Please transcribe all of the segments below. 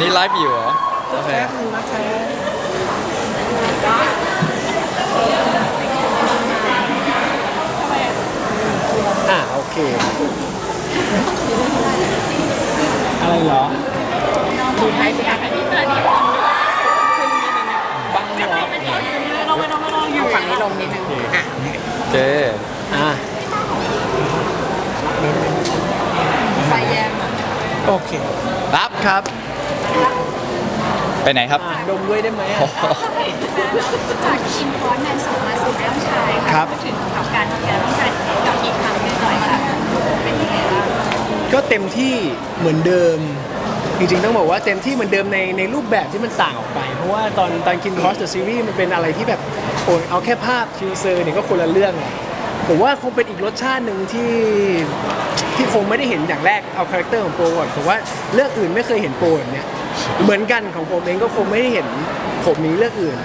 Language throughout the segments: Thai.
นนี้ไลฟ์อยู่เหรอ โอเค แป๊บนึงนะคะอ่าโอเค อะไรเหรอดูไทยสิคะอันนี้เธอนี่ลงขึ้นนิดนึงบังเหรอไม่ต้องไม่ต้องไม่ต้องอยู่ฝั่งนี้ลงนิดนึงอะโอเค อ่าไฟแยมโอเค รับครับ ไปไหนครับ อ่าดมด้วยได้ไหมโอ้อะโหจากคิมพอสแมนส่งมาสู่เรื่องชายครัค่ะบพูดถึงกับการทำงานร่วมกันกับอีกครั้งหนึ่งหน่อยค่ะ เป็นยังไงบ้างก็เต็มที่เหมือนเดิม จริงๆต้องบอกว่าเต็มที่เหมือนเดิมในในรูปแบบที่มันต่างออกไป เพราะว่าตอนตอนกินคอสเดอะซีรีส์มันเป็นอะไรที่แบบโอ้ยเอาแค่ภาพทีเซอร์เนี่ยก็คนละเรื่องเลยผมว่าคงเป็นอีกรสชาติหนึ่งที่ที่คงไม่ได้เห็นอย่างแรกเอาคาแรคเตอร์ของโปรก่อนผมว่าเรื่องอื่นไม่เคยเห็นโปรแบบเนี้ย เหมือนกันของผมเองก็คงไม่ได้เห็นผมนี้เรื่องอื่น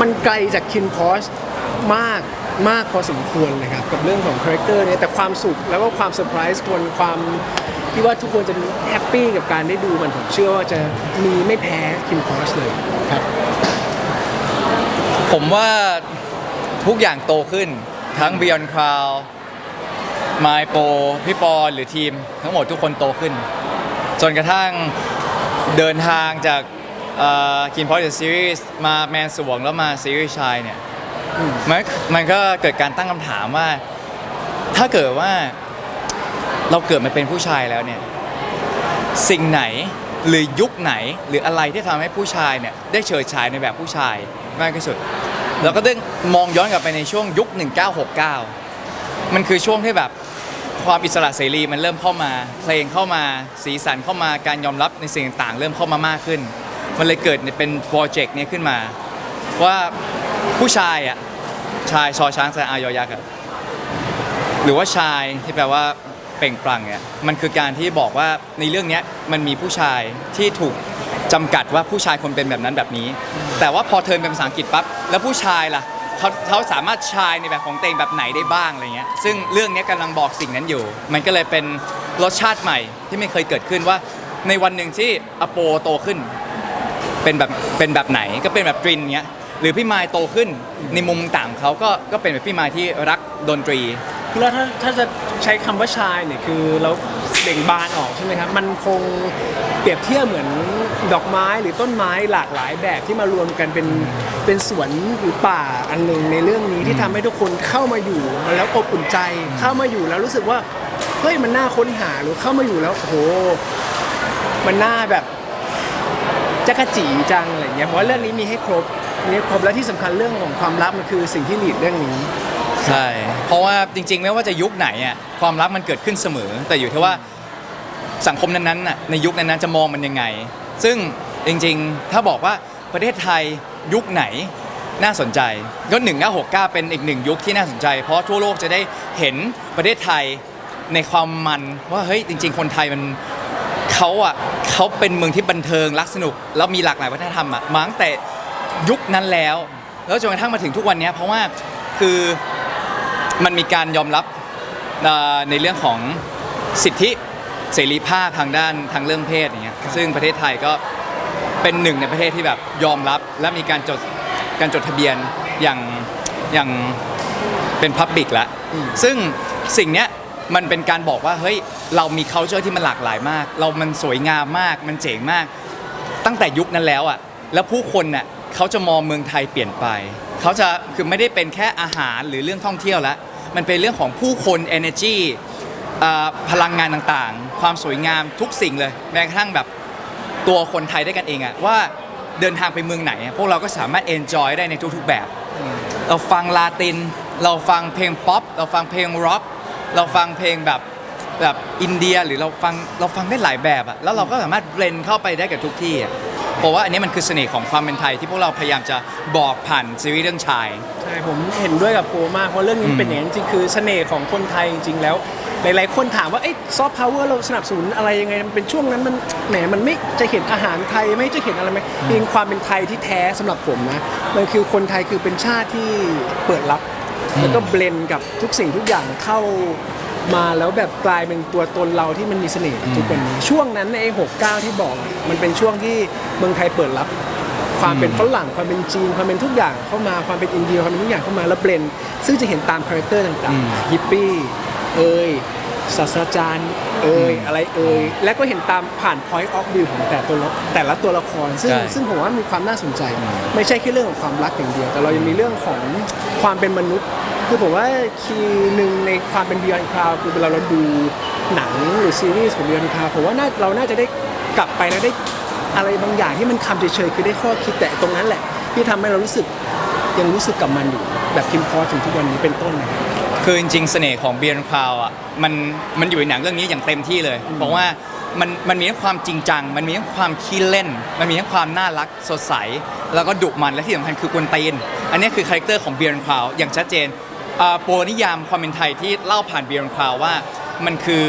มันไกลจากคินพอสมากมากพอสมควรเลยครับกับเรื่องของคาแรคเตอร์เนี่ยแต่ความสุขแล้วก็ความเซอร์ไพรส์ควรความที่ว่าทุกคนจะแฮปปี้กับการได้ดูมันผมเชื่อว่าจะมีไม่แพ้คินพอสเลยครับ ผมว่าทุกอย่างโตขึ้นทั้ง Beyond Cloud My Pro พี่ปอหรือทีม ทั้งหมดทุกคนโตขึ้น จนกระทั่ง เดินทางจากกินพอยต์ซีรีส์มาแมนสวงแล้วมาซีรีส์ชายเนี่ยอืมมันมันก็เกิดการตั้งคำถามว่า ถ้าเกิดว่าเราเกิดมาเป็นผู้ชายแล้วเนี่ย สิ่งไหนหรือยุคไหนหรืออะไรที่ทำให้ผู้ชายเนี่ยได้เฉิดฉายในแบบผู้ชายมากที่สุดเราก็ต้องมองย้อนกลับไปในช่วงยุค 1969 มันคือช่วงที่แบบ ความอิสระเสรีมันเริ่มเข้ามา เพลงเข้ามาสีสันเข้ามาการยอมรับในสิ่งต่างๆ เริ่มเข้ามามากขึ้น มันเลยเกิดเป็นโปรเจกต์นี้ขึ้นมา ว่าผู้ชายอะชายชอช้างสระอายอยักษ์อะหรือว่าชายที่แปลว่าเปล่งปลั่งเนี่ยมันคือการที่บอกว่าในเรื่องนี้มันมีผู้ชายที่ถูกจำกัดว่าผู้ชายคนเป็นแบบนั้นแบบนี้ แต่ว่าพอเทิร์นเป็นภาษาอังกฤษปั๊บแล้วผู้ชายล่ะ เขาเขาสามารถชายในแบบของตัวเตงแบบไหนได้บ้างอะไรเงี้ยซึ่งเรื่องเนี้ยกำลังบอกสิ่งนั้นอยู่ มันก็เลยเป็นรสชาติใหม่ที่ไม่เคยเกิดขึ้นว่า ในวันหนึ่งที่อโปโตขึ้น เป็นแบบเป็นแบบไหนก็เป็นแบบตรินเงี้ยหรือพี่มายโตขึ้นในมุมต่างเขาก็ก็เป็นแบบพี่มายที่รักดนตรี คือแล้วถ้าถ้าจะใช้คำว่าชายเนี่ยคือเราเบ่งบานออกใช่ไหมครับ มันคงเปรียบเทียบเหมือนดอกไม้หรือต้นไม้หลากหลายแบบที่มารวมกันเป็นเป็นสวนหรือป่าอันหนึ่งในเรื่องนี้ที่ทำให้ทุกคนเข้ามาอยู่แล้วอบอุ่นใจเข้ามาอยู่แล้วรู้สึกว่าเฮ้ยมันน่าค้นหาหรือเข้ามาอยู่แล้วโอ้โหมันน่าแบบ จักรจีจังอะไรเงี้ยเพราะว่าเรื่องนี้มีให้ครบมีให้ครบและที่สำคัญเรื่องของความลับมันคือสิ่งที่หลีดเรื่องนี้ ใช่ เพราะว่าจริง ๆ ไม่ว่าจะยุคไหนอะความรักมันเกิดขึ้นเสมอ แต่อยู่ที่ว่าสังคมนั้นๆน่ะในยุคนั้นๆจะมองมันยังไง ซึ่งจริงๆ ถ้าบอกว่าประเทศไทยยุคไหนน่าสนใจก็1969 เป็นอีกหนึ่งยุคที่น่าสนใจ เพราะทั่วโลกจะได้เห็นประเทศไทยในความมันว่าเฮ้ยจริง ๆ คนไทยมันเขาอะเขาเป็นเมืองที่บันเทิงรักสนุก แล้วมีหลากหลายวัฒนธรรมอะมาตั้งแต่ยุคนั้นแล้ว แล้วจนกระทั่งมาถึงทุกวันนี้เพราะว่าคือ มันมีการยอมรับเอ่อในเรื่องของสิทธิเสรีภาพทางด้านทางเรื่องเพศอย่างเงี้ยซึ่งประเทศไทยก็เป็นหนึ่งในประเทศที่แบบยอมรับและมีการจดการจดทะเบียนอย่างอย่างเป็นพับบิกแล้วอืมซึ่งสิ่งเนี้ยมันเป็นการบอกว่าเฮ้ยเรามี c u เจอร์ที่มันหลากหลายมาก เรามันสวยงามมาก มันเจ๋งมาก ตั้งแต่ยุคนั้นแล้วอะแล้วผู้คนน่ะเขาจะมองเมืองไทยเปลี่ยนไป เขาจะคือไม่ได้เป็นแค่อาหารหรือเรื่องท่องเที่ยวแล้วมันเป็นเรื่องของผู้คน energy อ่าพลังงานต่างๆ ความสวยงามทุกสิ่งเลยแม้กระทั่งแบบตัวคนไทยได้วยกันเองอะว่าเดินทางไปเมืองไหนอะพวกเราก็สามารถ enjoy ได้ในทุกๆแบบ เราฟังลาติน เราฟังเพลงป๊อป เราฟังเพลงร็อก เราฟังเพลงแบบแบบอินเดียหรือเราฟังเราฟังได้หลายแบบอะแล้วเราก็สามารถเบลนเข้าไปได้กับทุกที่อะ เพราะว่าอันนี้มันคือเสน่ห์ของความเป็นไทยที่พวกเราพยายามจะบอกผ่านซีรีส์เรื่องชาย ใช่ผมเห็นด้วยกับโปมากเพราะเรื่องนี้เป็นอย่างนั้นจริงคือเสน่ห์ของคนไทยจริงๆแล้ว หลายๆคนถามว่าไอ้ซอฟต์พาวเวอร์เราสนับสนุนอะไรยังไงมันเป็นช่วงนั้นมันแหมมันไม่จะเห็นอาหารไทยไม่จะเห็นอะไรไหมจริงความเป็นไทยที่แท้สำหรับผมนะมันคือคนไทยคือเป็นชาติที่เปิดรับ แล้วก็เบลนกับทุกสิ่งทุกอย่างเข้า มาแล้วแบบกลายเป็นตัวตนเราที่มันมีเสน่ห์ทุกวันนี้ช่วงนั้นในหกเก้าที่บอก มันเป็นช่วงที่เมืองไทยเปิดรับ ความเป็นฝรั่งความเป็นจีนความเป็นทุกอย่างเข้ามาความเป็นอินเดียความเป็นทุกอย่างเข้ามาแล้วเบลนด์ซึ่งจะเห็นตามคาแรคเตอร์ต่างๆฮิปปี้เอ่ยศาสตราจารย์เอ่ยอะไรเอ่ยและก็เห็นตามผ่าน point of view ของแต่ตัวละแต่ละตัวละคร ซึ่งใช่ซึ่งผมว่ามีความน่าสนใจ ไม่ใช่แค่เรื่องของความรักอย่างเดียว แต่เรายังมีเรื่องของความเป็นมนุษย์ คือผมว่าคีย์หนึ่งในความเป็น Beyond Cloud คือเวลาเราดูหนังหรือซีรีส์ของ Beyond Cloud ผมว่าน่าเราน่าจะได้กลับไปแล้วได้อะไรบางอย่างที่มันคำเฉยๆคือได้ข้อคิดแต่ตรงนั้นแหละ ที่ทำให้เรารู้สึกยังรู้สึกกับมันอยู่ แบบคิมพอถึงทุกวันนี้เป็นต้นนะครับ คือจริงๆเสน่ห์ของเบียร์คาวอะมันมันอยู่ในหนังเรื่องนี้อย่างเต็มที่เลยเพราะว่ามันมันมีทั้งความจริงจัง มันมีทั้งความขี้เล่น มันมีทั้งความน่ารักสดใส แล้วก็ดุมันและที่สำคัญคือกวนตีน อันนี้คือคาแรคเตอร์ของเบียร์คาวอย่างชัดเจน อ่าโปรนิยามความเป็นไทยที่เล่าผ่านเบียร์คาวว่า มันคือ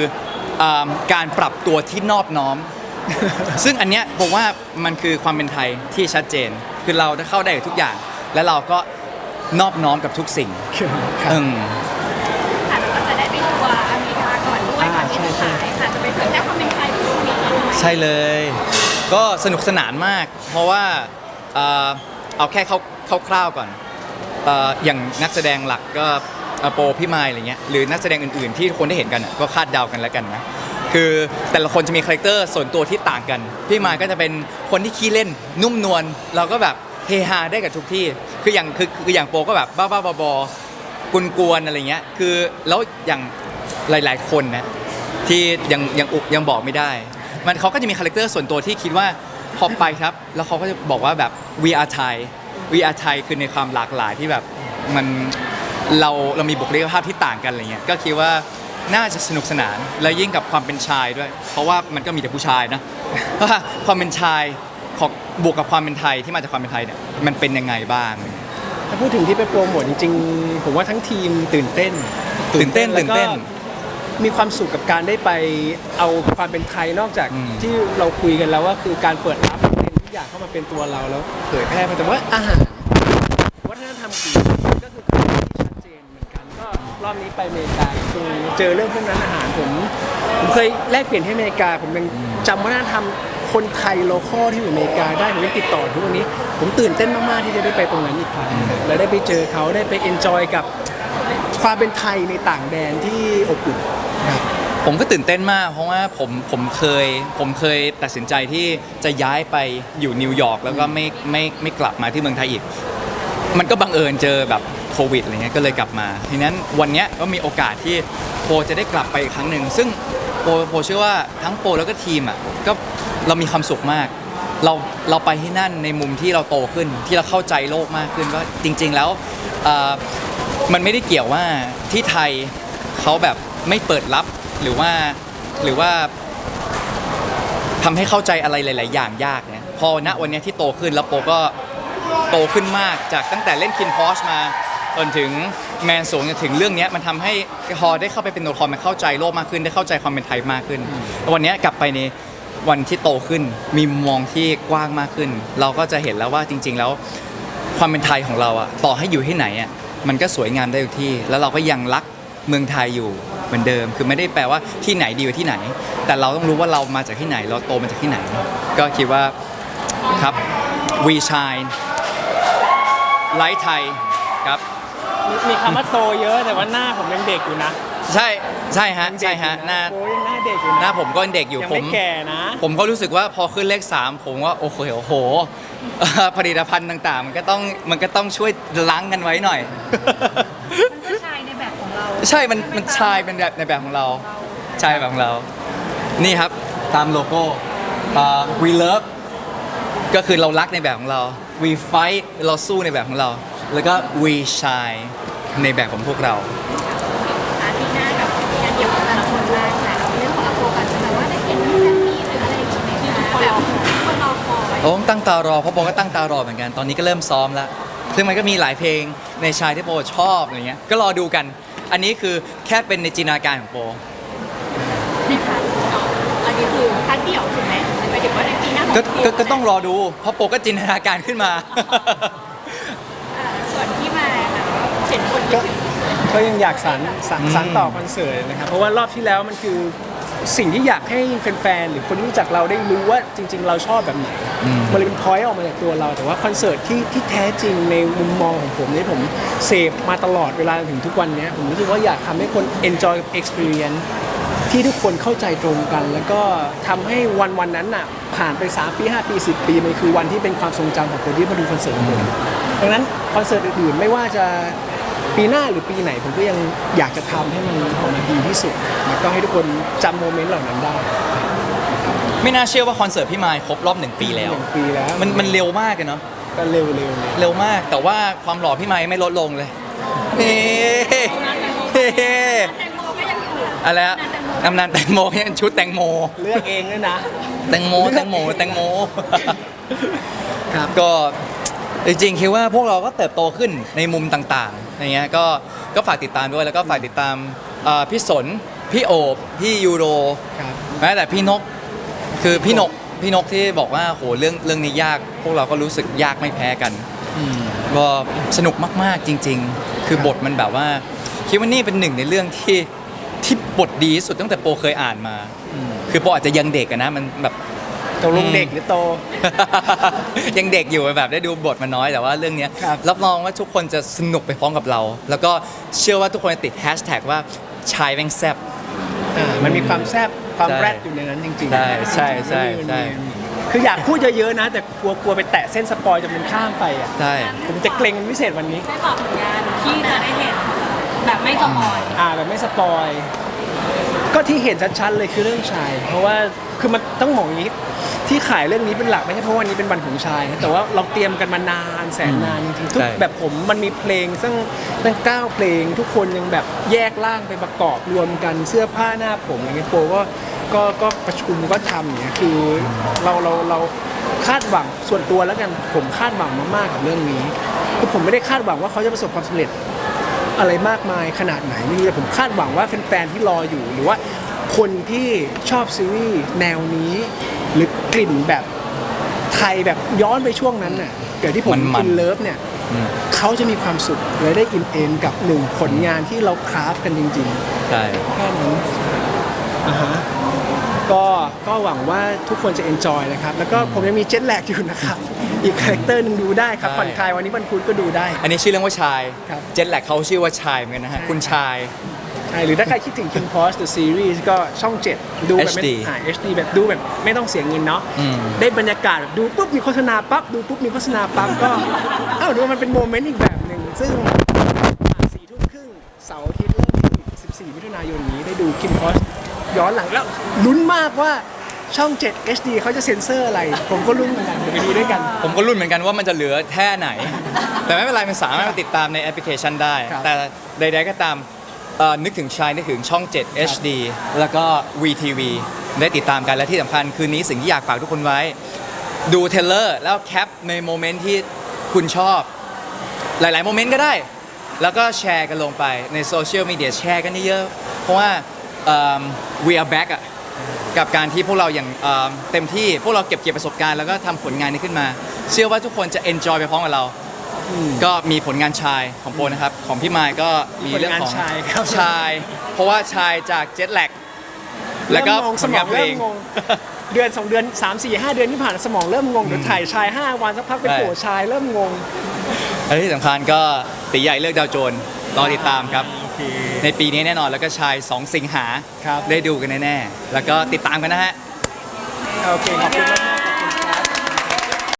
อ่าการปรับตัวที่นอบน้อม ซึ่งอันเนี้ยผมว่ามันคือความเป็นไทยที่ชัดเจน คือเราจะเข้าได้กับทุกอย่าง และเราก็นอบน้อมกับทุกสิ่งครับ อืม ค่ะแล้วก็จะได้ไปทัวร์อเมริกาก่อนด้วยอ่าก่อนที่จะใช่ฉายค่ะจะไปเผยแพร่ความเป็นไทยที่ตรงนี้ด้วยใช่เลย ก็สนุกสนานมาก เพราะว่าเอ่อเอาแค่คร่าวๆก่อน เอ่ออย่างนักแสดงหลักก็เอ่อโปพี่ไมล์อะไรเงี้ยหรือนักแสดงอื่นๆ ที่คนได้เห็นกันอะก็คาดเดากันแล้วกันนะคือแต่ละคนจะมีคาแรคเตอร์ส่วนตัวที่ต่างกัน พี่ไมล์ก็จะเป็นคนที่ขี้เล่นนุ่มนวลเราก็แบบเฮฮาได้กับทุกที่ คืออย่างคือคืออย่างโปก็แบบบ้าๆบอๆกวนๆอะไรเงี้ยคือแล้วอย่างหลายๆคนนะ ที่ยังยังอุยังบอกไม่ได้ มันเขาก็จะมีคาแรคเตอร์ส่วนตัวที่คิดว่าพอไปครับ แล้วเขาก็จะบอกว่าแบบ we are Thai we are Thai คือในความหลากหลายที่แบบมันเราเรามีบุคลิกภาพที่ต่างกันอะไรเงี้ยก็คิดว่าน่าจะสนุกสนานแล้วยิ่งกับความเป็นชายด้วย เพราะว่ามันก็มีแต่ผู้ชายนะว่าความเป็นชายของบวกกับความเป็นไทยที่มาจากความเป็นไทยเนี่ยมันเป็นยังไงบ้าง ถ้าพูดถึงที่ไปโปรโมทจริงๆ ผมว่าทั้งทีมตื่นเต้นตื่นเต้นแล้วก็ตื่นเต้นมีความสุขกับการได้ไปเอาความเป็นไทยนอกจากอืม ที่เราคุยกันแล้วว่าคือการเปิดรับเป็นทุก อย่างเข้ามาเป็นตัวเราแล้วเผยแพร่ไปแต่ว่าอาหารวัฒนธรรมกรีกก็คือความที่ชัดเจนเหมือนกันก็รอบนี้ไปอเมริกาคือเจอเรื่องพวกนั้นอาหารผมผมเคยแลกเปลี่ยนที่อเมริกา ผมยังจำวัฒนธรรมคนไทยโลคอลที่อยู่อเมริกาได้ผมยังติดต่อทุกวันนี้ ผมตื่นเต้นมากๆที่จะได้ไปตรงนั้นอีกครั้งและได้ไปเจอเขาได้ไปเอนจอยกับความเป็นไทยในต่างแดนที่อบอุ่นครับ ผมก็ตื่นเต้นมาก เพราะว่าผมผมเคยผมเคยตัดสินใจที่จะย้ายไปอยู่นิวยอร์กแล้วก็ไม่ไม่ไม่กลับมาที่เมืองไทยอีก มันก็บังเอิญเจอแบบโควิดอะไรเงี้ยก็เลยกลับมาทีนั้นวันเนี้ยก็มีโอกาสที่โปรจะได้กลับไปอีกครั้งหนึ่งซึ่งโปรโปเชื่อว่าทั้งโปรแล้วก็ทีมอะก็เรามีความสุขมาก เราเราไปที่นั่นในมุมที่เราโตขึ้นที่เราเข้าใจโลกมากขึ้นว่าจริง ๆ แล้วมันไม่ได้เกี่ยวว่าที่ไทยเขาแบบไม่เปิดรับ หรือว่าหรือว่าทำให้เข้าใจอะไรหลาย ๆ อย่างยากเนี่ยพอณวันเนี้ยที่โตขึ้นแล้วโปก็โตขึ้นมากจากตั้งแต่เล่นคินพอชมาจนถึงแมนสูงจนถึงเรื่องเนี้ยมันทำให้พอได้เข้าไปเป็นตัวละครมันเข้าใจโลกมากขึ้นได้เข้าใจความเป็นไทยมากขึ้นววันเนี้ยกลับไปในวันที่โตขึ้นมีมุมมองที่กว้างมากขึ้น เราก็จะเห็นแล้วว่าจริง ๆ แล้ว ความเป็นไทยของเราอะต่อให้อยู่ที่ไหนอะมันก็สวยงามได้ทุกที่ แล้วเราก็ยังรัก เมืองไทยอยู่เหมือนเดิม คือไม่ได้แปลว่าที่ไหนดีกว่าที่ไหน แต่เราต้องรู้ว่าเรามาจากที่ไหน เราโตมาจากที่ไหน ก็คิดว่าครับ we shine ไลท์ไทยครับ มีมีคำว่าโตเยอะแต่ว่าหน้าผมยังเด็กอยู่นะใช่ใช่ฮะใช่ฮะหน้าโอ้ยังหน้าเด็กอยู่หน้าผมก็ยังเด็กอยู่ยังผไม่มแก่นะ ผมก็รู้สึกว่าพอขึ้นเลข 3 ผมว่าโอ้โหโอ้โหเอ่อผลิตภัณฑ์ต่างๆ มันก็ต้องมันก็ต้องช่วยล้างกันไว้หน่อยมันก็ชาย ในแบบของเราใช่มันมันชายเป็นแบบในแบบของเราชายแบบของเรา นี่ครับตามโลโก้อ่า we love ก็คือเรารักในแบบของเรา we fight เราสู้ในแบบของเรา แล้วก็ we shine ในแบบของพวกเรา อาทีหน้ากับงานเดี่ยวของแต่ละคนบ้างค่ะเอาเรื่องของอาโปกันจะแบบว่าได้เห็นแฟนมีหรืออะไรอย่างเงี้ยคะแบบคนรอคอย โอ้ตั้งตารอเพราะโปก็ตั้งตารอเหมือนกัน ตอนนี้ก็เริ่มซ้อมแล้วซึ่งมันก็มีหลายเพลงในชายที่โปชอบอะไรเงี้ย ก็รอดูกัน อันนี้คือแค่เป็นในจินตนาการของโปในพาร์ทของอันนี้คือพาร์ทเดี่ยวถูกไหมหมายถึงว่าในปีหน้าของก็เดี่ยวก็ก็ต้องรอดู เพราะโปก็จินตนาการขึ้นมา อ่าส่วนที่มาค่ะเห็นคนคิดถึงก็ยังอยากสานสานอืมสานต่อคอนเสิร์ตนะครับเพราะว่ารอบที่แล้วมันคือ สิ่งที่อยากให้แฟนๆหรือคนที่รู้จักเราได้รู้ว่าจริง ๆ เราชอบแบบไหนอืมมันเลยเป็นพอยต์ออกมาจากตัวเรา แต่ว่าคอนเสิร์ตที่ที่แท้จริงในมุมมองของผมเนี่ยผมเสพมาตลอดเวลาถึงทุกวันเนี้ยผมรู้สึกว่าอยากทำให้คน enjoy กับ experience ที่ทุกคนเข้าใจตรงกัน แล้วก็ทำให้วันวันนั้นน่ะผ่านไป 3 ปี 5 ปี 10 ปีมันคือวันที่เป็นความทรงจำของคนที่มาดูคอนเสิร์ตของผมดังนั้นคอนเสิร์ตอื่นๆไม่ว่าจะ ปีหน้าหรือปีไหนผมก็ยังอยากจะทำให้มันออกมาดีที่สุดแล้วก็ให้ทุกคนจำโมเมนต์เหล่านั้นได้ไม่น่าเชื่อว่าคอนเสิร์ตพี่มายครบรอบหนึ่งปีแล้ว หนึ่งปีแล้วมันมันเร็วมากเลยเนาะ ก็เร็วๆเลย เร็วมาก แต่ว่าความหล่อพี่ไม้ไม่ลดลงเลยนี่เฮ้แตงโมก็ยังอยู่อะไรอะกำนันแตงโมยังชุดแตงโม เลือกเองด้วยนะ แตงโม แตงโม แตงโม ครับ ก็ จริงๆคิดว่าพวกเราก็เติบโตขึ้นในมุมต่างๆอย่างเงี้ยก็ก็ฝากติดตามด้วยแล้วก็ฝากติดตามเอ่อพี่สนพี่โอบพี่ยูโรครับ แม้แต่พี่นกคือพี่นกพี่นกที่บอกว่าโหเรื่องเรื่องนี้ยาก พวกเราก็รู้สึกยากไม่แพ้กันก็สนุกมากๆจริง ๆ คือบทมันแบบว่า คิดว่านี่เป็นหนึ่งในเรื่องที่ที่บทดีที่สุดตั้งแต่โปเคยอ่านมาคือโปอาจจะยังเด็กอะนะมันแบบ ตกลงเด็กหรือโต ยังเด็กอยู่แบบได้ดูบทมาน้อยแต่ว่าเรื่องเนี้ยครับรับรองว่าทุกคนจะสนุกไปพร้อมกับเรา แล้วก็เชื่อว่าทุกคนจะติดแฮชแท็กว่าชายแม่งแซบ อ่ามันมีความแซบความใช่แรดอยู่ในนั้นจริงๆใช่ใช่ใช่มันมีใช่ มันมีคืออยากพูดเยอะๆนะ แต่กลัวกลัวไปแตะเส้นสปอยจนมันข้ามไปอะใช่ ผมจะเกรงเป็นพิเศษวันนี้ ได้บอกผลงานที่จะได้เห็นแบบไม่สปอยอ่าแบบไม่สปอย ก็ที่เห็นชัดๆเลยคือเรื่องชาย เพราะว่าคือมันต้องมองอย่างนี้ ที่ขายเรื่องนี้เป็นหลักไม่ใช่เพราะวันนี้เป็นวันของชายนะแต่ว่าเราเตรียมกันมานานแสนนานจริงๆทุกใช่ แบบผมมันมีเพลงซึ่งตั้งเก้าเพลง ทุกคนยังแบบแยกร่างไปประกอบรวมกันเสื้อผ้าหน้าผมอะไรเงี้ยโปก็ก็ก็ประชุมก็ทำอย่างเงี้ยคือเราเราเราคาดหวังส่วนตัวแล้วกันผมคาดหวังมากๆกับเรื่องนี้คือผมไม่ได้คาดหวังว่าเขาจะประสบความสำเร็จ อะไรมากมายขนาดไหนไม่รู้แต่ผมคาดหวังว่าแฟนๆที่รออยู่หรือว่าคนที่ชอบซีรีส์แนวนี้ หรือกลิ่นแบบไทยแบบย้อนไปช่วงนั้นน่ะเกิดที่ผมมันๆ อินเลิฟเนี่ยอืมเขาจะมีความสุขและได้อินเอนกับหนึ่งผลงานที่เราคราฟกันจริงใช่ๆแค่นั้นอ่าฮะก็ก็หวังว่าทุกคนจะเอนจอยนะครับ แล้วก็ผมยังมีเจ็ตแลกอยู่นะครับ อีกคาแรคเตอร์หนึ่งดูได้ครับผ่อนคลายวันนี้วันพุธก็ดูได้ อันนี้ชื่อเรื่องว่าชาย ครับเจ็ตแลกเขาชื่อว่าชายเหมือนกันนะฮะ ใช่ คุณชาย ใช่หรือถ้าใครคิดถึง King Post The Series ก็ช่อง 7 ดูแบบไม่ HD อ่า HD แบบดูแบบไม่ต้องเสียเงินเนาะอืม ได้บรรยากาศแบบดูปุ๊บมีโฆษณาปั๊บดูปุ๊บมีโฆษณาปั๊บก็ เอ้าดูว่ามันเป็นโมเมนต์อีกแบบหนึ่งซึ่งสี่ทุ่มครึ่งเสาร์อาทิตย์เริ่ม14 มิถุนายนนี้ได้ดู King Post ย้อนหลังแล้วลุ้นมากว่าช่อง 7 HD เขาจะเซ็นเซอร์อะไร ผมก็ลุ้นเหมือนกันเดี๋ยวไปดูด้วยกัน ผมก็รุ่นเหมือนกันว่ามันจะเหลือแค่ไหน แต่ไม่เป็นไรมันสามารถติดตามในแอปพลิเคชันได้ ครับ แต่ใดๆก็ตาม เอ่อนึกถึงชายนึกถึงช่อง 7 HD แล้วก็ VTV ได้ติดตามกันและที่สำคัญคืนนี้สิ่งที่อยากฝากทุกคนไว้ ดูเทรลเลอร์แล้วแคปในโมเมนต์ที่คุณชอบ หลาย ๆ โมเมนต์ก็ได้ แล้วก็แชร์กันลงไปในโซเชียลมีเดียแชร์กันเยอะๆเพราะว่าเอิ่ม we are back อะกับการที่พวกเราอย่างเอิ่มเต็มที่พวกเราเก็บเกี่ยวประสบการณ์แล้วก็ทำผลงานนี้ขึ้นมา เชื่อว่าทุกคนจะ enjoy ไปพร้อมกับเรา ก็มีผลงานชายของโปนะครับ ของพี่มายก็มีเรื่องของผลงานชายครับ ชาย เพราะว่าชายจากเจ็ตแลกแล้วก็เริ่มงงผสลมงาอนงเพลเริ่มงงงเดือนสองเดือนสามสี่ห้าเดือนที่ผ่านมาสมองเริ่มงงเดี๋ยวถ่ายชายห้าวันสักพักไปใช่โผล่ชายเริ่มงงและที่สำคัญก็ตีใหญ่เลือกดาวโจนรอติดตามครับ โอเค ในปีนี้แน่นอนแล้วก็ชาย 2 สิงหา ครับ ได้ดูกันแน่ๆ แล้วก็ติดตามกันนะฮะ โอเคขอบคุณมาก